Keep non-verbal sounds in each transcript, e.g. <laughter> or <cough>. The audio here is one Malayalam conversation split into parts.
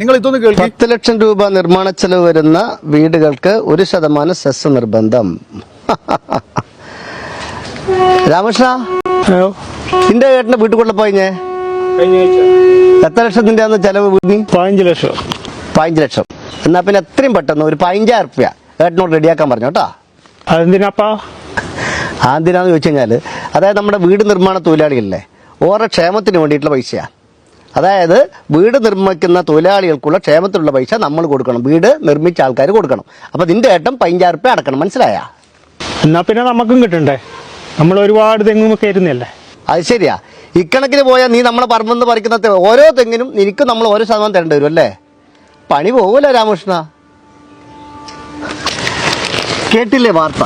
നിങ്ങൾ ഇതൊന്ന് കേൾക്കും. പത്ത് ലക്ഷം രൂപ നിർമ്മാണ ചെലവ് വരുന്ന വീടുകൾക്ക് ഒരു ശതമാനം സെസ് നിർബന്ധം. <laughs> രാമകൃഷ്ണ? നിന്റെ ഏട്ടന്റെ വീട്ടിൽ കൊള്ള പോയിഞ്ഞേ? എത്ര ലക്ഷത്തിന്റെ അന്ന് ചെലവ് വീടിന്? പതിനഞ്ച് ലക്ഷം. പതിനഞ്ച് ലക്ഷം. എന്നാ പിന്നെ എത്രയും പെട്ടെന്ന് ഒരു പതിനഞ്ചായിരം റുപ്യ ഏട്ടനോട് റെഡിയാക്കാൻ പറഞ്ഞു കേട്ടോ. അതെന്തിനാപ്പാ? ആദ്യനാന്ന് ചോദിച്ചു കഴിഞ്ഞാൽ അതായത് നമ്മുടെ വീട് നിർമ്മാണ തൊഴിലാളികളില്ലേ ഓരോ ക്ഷേമത്തിന് വേണ്ടിയിട്ടുള്ള പൈസയാണ് അതായത് വീട് നിർമ്മിക്കുന്ന തൊഴിലാളികൾക്കുള്ള ക്ഷേമത്തിലുള്ള പൈസ നമ്മൾ കൊടുക്കണം. വീട് നിർമ്മിച്ച ആൾക്കാർ കൊടുക്കണം. അപ്പോൾ നിന്റെ ഏട്ടം പതിനഞ്ചായിരം റുപ്യ അടക്കണം. മനസ്സിലായ? എന്നാ പിന്നെ നമുക്കും കിട്ടണ്ടേ? നമ്മൾ ഒരുപാട് തെങ്ങും ഇരുന്നല്ലേ അത് ശരിയാ. ഇക്കണക്കിന് പോയാൽ നീ നമ്മളെ പറമ്പെന്ന് പറിക്കുന്ന ഓരോ തെങ്ങിനും നിനക്ക് നമ്മൾ ഓരോ ശതമാനം തരേണ്ടി വരും അല്ലേ? പണി പോകൂല രാമകൃഷ്ണ? കേട്ടില്ലേ വാർത്ത?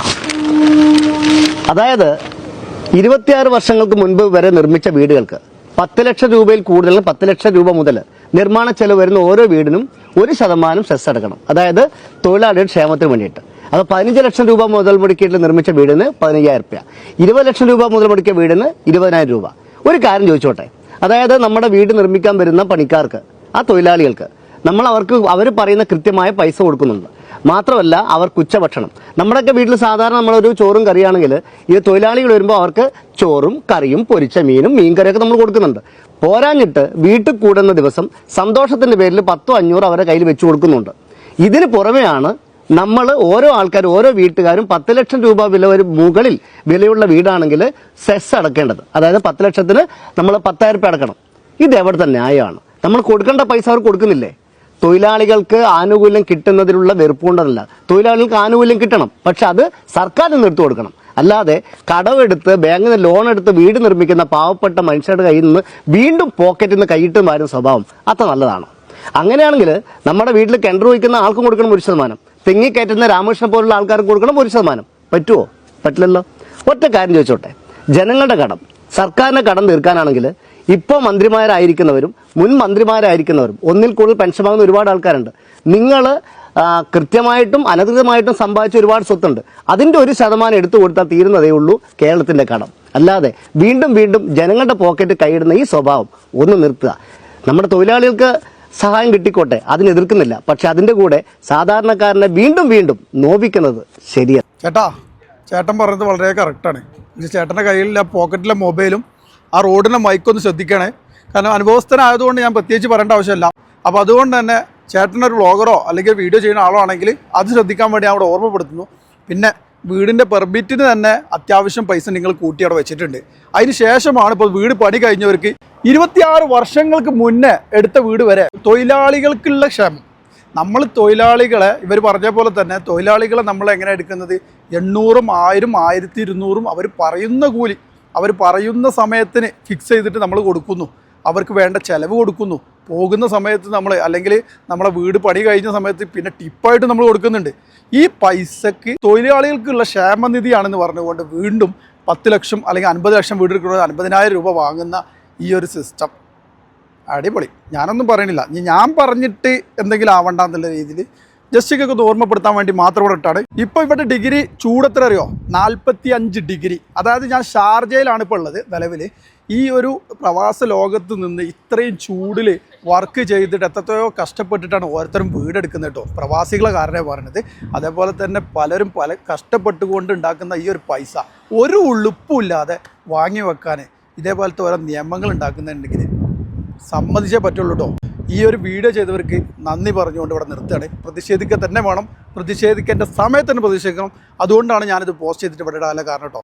അതായത് ഇരുപത്തിയാറ് വർഷങ്ങൾക്ക് മുൻപ് വരെ നിർമ്മിച്ച വീടുകൾക്ക് പത്ത് ലക്ഷം രൂപയിൽ കൂടുതൽ പത്ത് ലക്ഷം രൂപ മുതൽ നിർമ്മാണ ചെലവ് വരുന്ന ഓരോ വീടിനും ഒരു ശതമാനം സെസ് അടക്കണം. അതായത് തൊഴിലാളിയുടെ ക്ഷേമത്തിന് വേണ്ടിയിട്ട്. അപ്പോൾ പതിനഞ്ച് ലക്ഷം രൂപ മുതൽ മുടക്കിയിട്ട് നിർമ്മിച്ച വീടിന് പതിനയ്യായിരം രൂപ ഇരുപത് ലക്ഷം രൂപ മുതൽ മുടക്കിയ വീടിന് ഇരുപതിനായിരം രൂപ. ഒരു കാര്യം ചോദിച്ചോട്ടെ? അതായത് നമ്മുടെ വീട് നിർമ്മിക്കാൻ വരുന്ന പണിക്കാർക്ക് ആ തൊഴിലാളികൾക്ക് നമ്മൾ അവർക്ക് അവർ പറയുന്ന കൃത്യമായ പൈസ കൊടുക്കുന്നുണ്ട്. മാത്രമല്ല അവർക്ക് ഉച്ചഭക്ഷണം നമ്മുടെയൊക്കെ വീട്ടിൽ സാധാരണ നമ്മളൊരു ചോറും കറിയാണെങ്കിൽ ഈ തൊഴിലാളികൾ വരുമ്പോൾ അവർക്ക് ചോറും കറിയും പൊരിച്ച മീനും മീൻകറിയൊക്കെ നമ്മൾ കൊടുക്കുന്നുണ്ട്. പോരാഞ്ഞിട്ട് വീട്ടിൽ കൂടുന്ന ദിവസം സന്തോഷത്തിന്റെ പേരിൽ പത്തോ അഞ്ഞൂറോ അവരെ കയ്യിൽ വെച്ച് കൊടുക്കുന്നുണ്ട്. ഇതിന് പുറമെയാണ് നമ്മൾ ഓരോ ആൾക്കാരും ഓരോ വീട്ടുകാരും പത്ത് ലക്ഷം രൂപ വില ഒരു മുകളിൽ വിലയുള്ള വീടാണെങ്കിൽ സെസ് അടക്കേണ്ടത്. അതായത് പത്ത് ലക്ഷത്തിന് നമ്മൾ പത്തായിരം രൂപ അടക്കണം. ഇത് എവിടെ തന്നെ ന്യായമാണ്. നമ്മൾ കൊടുക്കേണ്ട പൈസ അവർ കൊടുക്കുന്നില്ലേ? തൊഴിലാളികൾക്ക് ആനുകൂല്യം കിട്ടുന്നതിലുള്ള വെറുപ്പുകൊണ്ടല്ല. തൊഴിലാളികൾക്ക് ആനുകൂല്യം കിട്ടണം. പക്ഷെ അത് നിന്ന് എടുത്തു കൊടുക്കണം. അല്ലാതെ കടമെടുത്ത് ബാങ്കിൽ നിന്ന് ലോൺ എടുത്ത് വീട് നിർമ്മിക്കുന്ന പാവപ്പെട്ട മനുഷ്യരുടെ കയ്യിൽ നിന്ന് വീണ്ടും പോക്കറ്റിൽ നിന്ന് കൈയിട്ട് മാറുന്ന സ്വഭാവം അത്ര നല്ലതാണ്. അങ്ങനെയാണെങ്കിൽ നമ്മുടെ വീട്ടിൽ കിണർ വയ്ക്കുന്ന ആൾക്കും കൊടുക്കണം ഒരു ശതമാനം. തെങ്ങി കയറ്റുന്ന രാമകൃഷ്ണൻ പോലുള്ള ആൾക്കാർക്ക് കൊടുക്കണം ഒരു ശതമാനം. പറ്റുമോ പറ്റില്ലല്ലോ. ഒറ്റ കാര്യം ചോദിച്ചോട്ടെ. ജനങ്ങളുടെ കടം. സർക്കാരിന്റെ കടം തീർക്കാനാണെങ്കിൽ ഇപ്പോൾ മന്ത്രിമാരായിരിക്കുന്നവരും മുൻ മന്ത്രിമാരായിരിക്കുന്നവരും ഒന്നിൽ കൂടുതൽ പെൻഷൻ വാങ്ങുന്ന ഒരുപാട് ആൾക്കാരുണ്ട്. നിങ്ങൾ കൃത്യമായിട്ടും അനധികൃതമായിട്ടും സമ്പാദിച്ച ഒരുപാട് സ്വത്തുണ്ട്. അതിന്റെ ഒരു ശതമാനം എടുത്തു കൊടുത്താൽ തീരുന്നതേ ഉള്ളൂ കേരളത്തിന്റെ കടം. അല്ലാതെ വീണ്ടും വീണ്ടും ജനങ്ങളുടെ പോക്കറ്റ് കൈയിടുന്ന ഈ സ്വഭാവം ഒന്ന് നിർത്തുക. നമ്മുടെ തൊഴിലാളികൾക്ക് സഹായം കിട്ടിക്കോട്ടെ അതിന് എതിർക്കുന്നില്ല. പക്ഷെ അതിന്റെ കൂടെ സാധാരണക്കാരനെ വീണ്ടും വീണ്ടും നോവിക്കുന്നത് ശരിയാണ്. ചേട്ടാ ചേട്ടൻ പറഞ്ഞത് വളരെ കറക്റ്റാണ് ചേട്ടന്റെ കയ്യിലെ പോക്കറ്റിലെ മൊബൈലും ആ റോഡിന്റെ മൈക്കൊന്ന് ശ്രദ്ധിക്കണേ. കാരണം അനുഭവസ്ഥനായതുകൊണ്ട് ഞാൻ പ്രത്യേകിച്ച് പറയേണ്ട ആവശ്യമില്ല. അപ്പോൾ അതുകൊണ്ട് തന്നെ ചേട്ടനൊരു വ്ളോഗറോ അല്ലെങ്കിൽ വീഡിയോ ചെയ്യുന്ന ആളോ ആണെങ്കിൽ അത് ശ്രദ്ധിക്കാൻ വേണ്ടി ഞാൻ അവിടെ ഓർമ്മപ്പെടുത്തുന്നു. പിന്നെ വീടിന്റെ പെർമിറ്റിന് തന്നെ അത്യാവശ്യം പൈസ നിങ്ങൾ കൂട്ടി അവിടെ വെച്ചിട്ടുണ്ട്. അതിന് ശേഷമാണ് ഇപ്പോൾ വീട് പണി കഴിഞ്ഞവർക്ക് ഇരുപത്തിയാറ് വർഷങ്ങൾക്ക് മുന്നേ എടുത്ത വീട് വരെ തൊഴിലാളികൾക്കുള്ള ക്ഷേമം. നമ്മൾ തൊഴിലാളികളെ ഇവർ പറഞ്ഞ പോലെ തന്നെ തൊഴിലാളികളെ നമ്മൾ എങ്ങനെ എടുക്കുന്നത്? എണ്ണൂറും ആയിരം ആയിരത്തി ഇരുന്നൂറും അവർ പറയുന്ന കൂലി അവർ പറയുന്ന സമയത്തിന് ഫിക്സ് ചെയ്തിട്ട് നമ്മൾ കൊടുക്കുന്നു. അവർക്ക് വേണ്ട ചിലവ് കൊടുക്കുന്നു. പോകുന്ന സമയത്ത് നമ്മൾ അല്ലെങ്കിൽ നമ്മളെ വീട് പണി കഴിഞ്ഞ സമയത്ത് പിന്നെ ടിപ്പായിട്ട് നമ്മൾ കൊടുക്കുന്നുണ്ട്. ഈ പൈസക്ക് തൊഴിലാളികൾക്കുള്ള ക്ഷേമനിധിയാണെന്ന് പറഞ്ഞുകൊണ്ട് വീണ്ടും പത്ത് ലക്ഷം അല്ലെങ്കിൽ അൻപത് ലക്ഷം വീട് എടുക്കുന്നത് അൻപതിനായിരം രൂപ വാങ്ങുന്ന ഈ ഒരു സിസ്റ്റം അടിപൊളി. ഞാനൊന്നും പറയണില്ല. ഇനി ഞാൻ പറഞ്ഞിട്ട് എന്തെങ്കിലും ആവണ്ട എന്നുള്ള രീതിയിൽ ജസ്റ്റിക്കൊക്കെ ഓർമ്മപ്പെടുത്താൻ വേണ്ടി മാത്രം ഇവിടെ ഇട്ടാണ്. ഇപ്പോൾ ഇവിടെ ഡിഗ്രി ചൂടെത്ര അറിയോ? നാൽപ്പത്തി അഞ്ച് ഡിഗ്രി. അതായത് ഞാൻ ഷാർജയിലാണ് ഇപ്പോൾ ഉള്ളത് നിലവിൽ ഈ ഒരു പ്രവാസ ലോകത്ത് നിന്ന് ഇത്രയും ചൂടിൽ വർക്ക് ചെയ്തിട്ട് എത്രയോ കഷ്ടപ്പെട്ടിട്ടാണ് ഓരോരുത്തരും വീടെടുക്കുന്നത് കേട്ടോ. പ്രവാസികളെ കാരണമാണ് പറയുന്നത് അതേപോലെ തന്നെ പലരും പല കഷ്ടപ്പെട്ടുകൊണ്ട് ഉണ്ടാക്കുന്ന ഈ ഒരു പൈസ ഒരു ഉളുപ്പുമില്ലാതെ വാങ്ങി വെക്കാൻ ഇതേപോലത്തെ ഓരോ നിയമങ്ങൾ ഉണ്ടാക്കുന്നുണ്ടെങ്കിൽ സമ്മതിച്ചേ പറ്റുള്ളൂ കേട്ടോ ഈ ഒരു വീഡിയോ ചെയ്തവർക്ക് നന്ദി പറഞ്ഞുകൊണ്ട് ഇവിടെ നിർത്തുകയാണ്. പ്രതിഷേധിക്കുക തന്നെ വേണം. പ്രതിഷേധിക്കേണ്ട സമയത്ത് തന്നെ പ്രതിഷേധിക്കണം. അതുകൊണ്ടാണ് ഞാനിത് പോസ്റ്റ് ചെയ്തിട്ട് ഇവിടെ ഇടാനുള്ള കാരണം കേട്ടോ